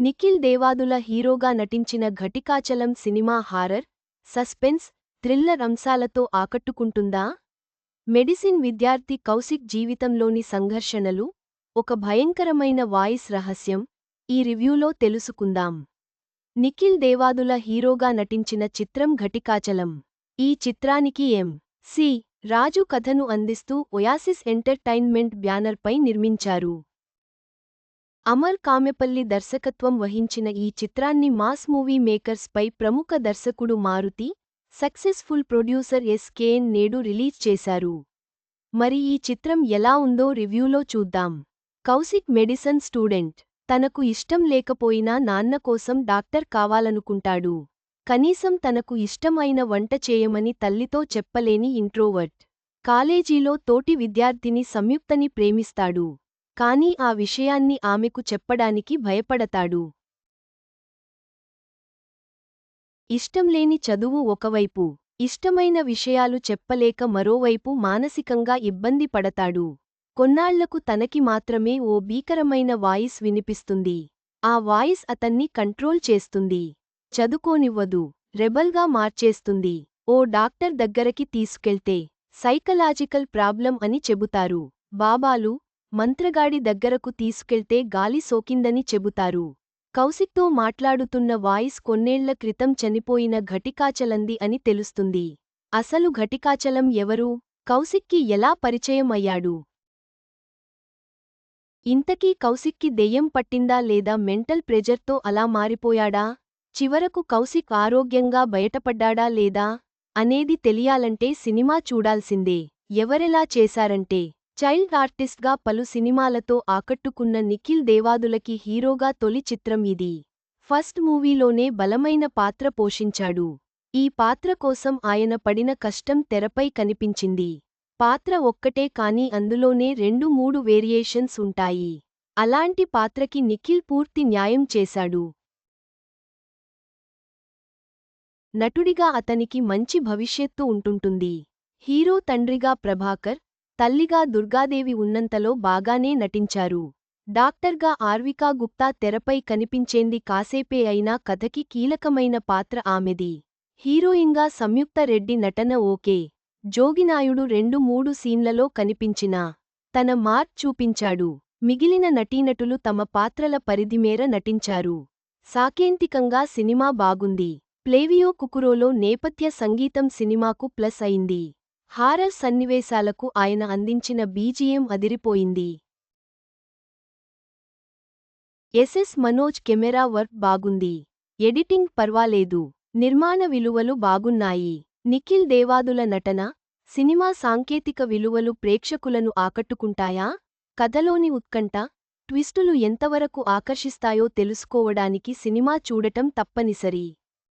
నిఖిల్ దేవాదుల హీరోగా నటించిన Ghatikachalam cinema horror suspense thriller అంశాలతో ఆకట్టుకుంటుందా? మెడిసిన్ విద్యార్థి కౌశిక్ జీవితంలోని సంఘర్షణలు ఒక భయంకరమైన వాయిస్ రహస్యం ఈ రివ్యూలో తెలుసుకుందాం. నిఖిల్ దేవాదుల హీరోగా నటించిన చిత్రం ఘటికాచలం. ఈ చిత్రానికి ఎం. సి. రాజు కథను అందిస్తూ ఒయాసిస్ ఎంటర్టైన్మెంట్ బ్యానర్పై నిర్మించారు. అమర్ కామెపల్లి దర్శకత్వం వహించిన ఈ చిత్రాన్ని మాస్ మూవీ మేకర్స్ పై ప్రముఖ దర్శకుడు మారుతి సక్సెస్ఫుల్ ప్రొడ్యూసర్ ఎస్కేఎన్ నేడు రిలీజ్ చేశారు. మరి ఈ చిత్రం ఎలా ఉందో రివ్యూలో చూద్దాం. Kaushik medicine student. తనకు ఇష్టం లేకపోయినా నాన్న కోసం డాక్టర్ కావాలనుకుంటాడు. కనీసం తనకు ఇష్టం అయిన వంట చేయమని తల్లితో చెప్పలేని ఇంట్రోవర్ట్. కాలేజీలో తోటి విద్యార్థిని సంయుక్తని ప్రేమిస్తాడు. కాని ఆ విషయాన్ని ఆమెకు చెప్పడానికి భయపడతాడు. ఇష్టంలేని చదువు ఒకవైపు ఇష్టమైన విషయాలు చెప్పలేక మరోవైపు మానసికంగా ఇబ్బంది పడతాడు. కొన్నాళ్ళకు తనకి మాత్రమే ఓ భీకరమైన వాయిస్ వినిపిస్తుంది. ఆ వాయిస్ అతన్ని కంట్రోల్ చేస్తుంది. చదుకోనివ్వదు రెబల్గా మార్చేస్తుంది. ఓ డాక్టర్ దగ్గరకి తీసుకెళ్తే సైకలాజికల్ ప్రాబ్లం అని చెబుతారు. బాబాలు మంత్రగాడి దగ్గరకు తీసుకెళ్తే గాలి సోకిందని చెబుతారు. కౌశిక్తో మాట్లాడుతున్న వాయిస్ కొన్నేళ్ళ క్రితం చనిపోయిన ఘటికాచలంది అని తెలుస్తుంది. అసలు ఘటికాచలం ఎవరు? కౌశిక్కి ఎలా పరిచయం అయ్యాడు ఇంతకీ కౌశిక్కి దెయ్యం పట్టిందా లేదా మెంటల్ ప్రెజర్తో అలా మారిపోయాడా? చివరకు కౌశిక్ ఆరోగ్యంగా బయటపడ్డాడా లేదా? అనేది తెలియాలంటే సినిమా చూడాల్సిందే. ఎవరెలా చేశారంటే చైల్డ్ ఆర్టిస్ట్గా పలు సినిమాలతో ఆకట్టుకున్న నిఖిల్ దేవాదులకి హీరోగా తొలి చిత్రం ఇది. ఫస్ట్ మూవీలోనే బలమైన పాత్ర పోషించాడు. ఈ పాత్ర కోసం ఆయన పడిన కష్టం తెరపై కనిపించింది. పాత్ర ఒక్కటే కాని అందులోనే రెండు మూడు వేరియేషన్స్ ఉంటాయి. అలాంటి పాత్రకి నిఖిల్ పూర్తి న్యాయం చేశాడు. నటుడిగా అతనికి మంచి భవిష్యత్తు ఉంటుంటుంది. హీరో తండ్రిగా ప్రభాకర్ తల్లిగా దుర్గాదేవి ఉన్నంతలో బాగానే నటించారు. డాక్టర్గా ఆర్వికా గుప్తా తెరపై కనిపించేంది కాసేపే అయినా కథకి కీలకమైన పాత్ర ఆమెది. హీరోయిన్గా సంయుక్త రెడ్డి నటన ఓకే. జోగినాయుడు రెండు మూడు సీన్లలో కనిపించినా తన మార్క్ చూపించాడు. మిగిలిన నటీనటులు తమ పాత్రల పరిధిమేర నటించారు. సాకేంతికంగా సినిమా బాగుంది. ప్లేవియో కుకురోలో నేపథ్య సంగీతం సినిమాకు ప్లస్ అయింది. హారర్ సన్నివేశాలకు ఆయన అందించిన బీజిఎం అదిరిపోయింది. ఎస్ఎస్ మనోజ్ కెమెరా వర్క్ బాగుంది. ఎడిటింగ్ పర్వాలేదు. నిర్మాణ విలువలు బాగున్నాయి. నిఖిల్ దేవాదుల నటన సినిమా సాంకేతిక విలువలు ప్రేక్షకులను ఆకట్టుకుంటాయా? కథలోని ఉత్కంఠ ట్విస్టులు ఎంతవరకు ఆకర్షిస్తాయో తెలుసుకోవడానికి సినిమా చూడటం తప్పనిసరి.